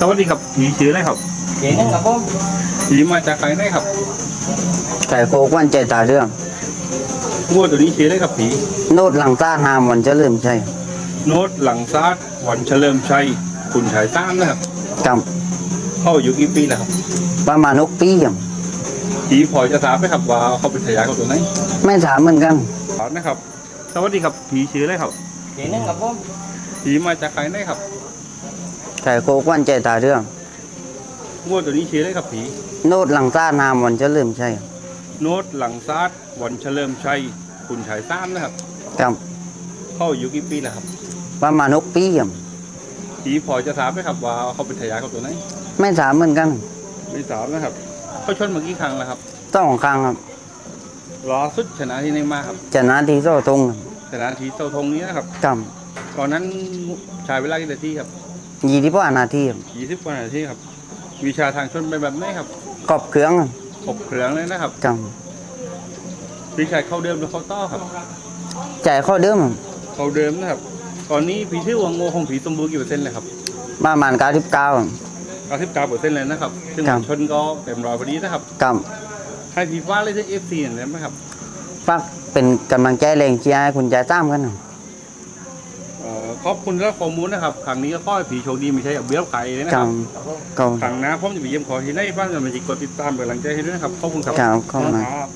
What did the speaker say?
สวัสดีครับผีชื่ออะไรครับเจ๋งครับผมผีมาจากไหนได้ครับไก่โคกวันใจตาเรื่องวัวตัวนี้ชื่ออะไรครับผีโนดหลังต้านหามวันเจะเริ่มใช่โน้ตหลังซาดวันเฉลิมชัยคุณชายต้านนะครับกับเข้าอยู่กี่ปีแล้วครับประมาณนกปีครับผีพอจะถามไหมครับว่าเขาเป็นทายาทของตัวไหนไม่ถามเหมือนกันถามนะครับ สวัสดีครับผีชื่ออะไรครับเจ๋งครับผมผีมาจากไหนได้ครับ ไก่โคกวันใจตาเรื่องวัวตัวนี้ชื่ออะไรครับผีโนดหลังต้านหามวันเจะเริ่มใช่โน้ตหลังซาดวันเฉลิมชัยคุณชายต้านนะครับกับเข้าอยู่กี่ปีแล้วครับประมาณนกปีครับผีพอจะถามไหมครับว่าเขาเป็นทายาทของตัวไหนไม่ถามเหมือนกันไม่ถามนะครับเขาชนมากี่ครั้งแล้วครับต้องครั้งครับรอสุดชนะที่ในมาครับชนะทีโซ่ตรงครับชนะทีเต้าธงนี้นะครับกับ ตอนนั้นใช้เวลากี่นาทีครับ ยี่ที่พ่านาทีครับยี่สิบกว่านาทีครับ วิชาทางชนเป็นแบบไหนครับกรอบเครื่องครับขบเครื่องเลยนะครับกับวิชาเข้าเดิมหรือเข้าต้อครับใจข้อเดิมครับเข้าเดิมนะครับ ตอนนี้ผีชื่อวังโงของผีสมบูรณ์กี่เปอร์เซ็นต์เลยครับประมาณเก้าสิบเก้าเก้าสิบเก้าเปอร์เซ็นต์เลยนะครับ ซึ่งครับชนก็เต็มร้อยพอดีนะครับกับให้ผีฟ้าเลยที่เอฟซีเห็นไหมครับฟักเป็นกำลังใจแรงเชียร์ให้คุณใจตามกันครับเอ่อ ขอบคุณแล้วข้อมูลนะครับครั้งนี้ก็ขอให้ผีโชคดีไม่ใช่เอาเบี้ยวไก่เลยนะกัครับบก็ครั้งหน้าผมจะไปเยี่ยมขอที่ไหนบ้างจะมาจิกดติดตามเป็นกำลังใจให้ด้วยนะครับขอบคุณครับ กับเข้ามา ครับ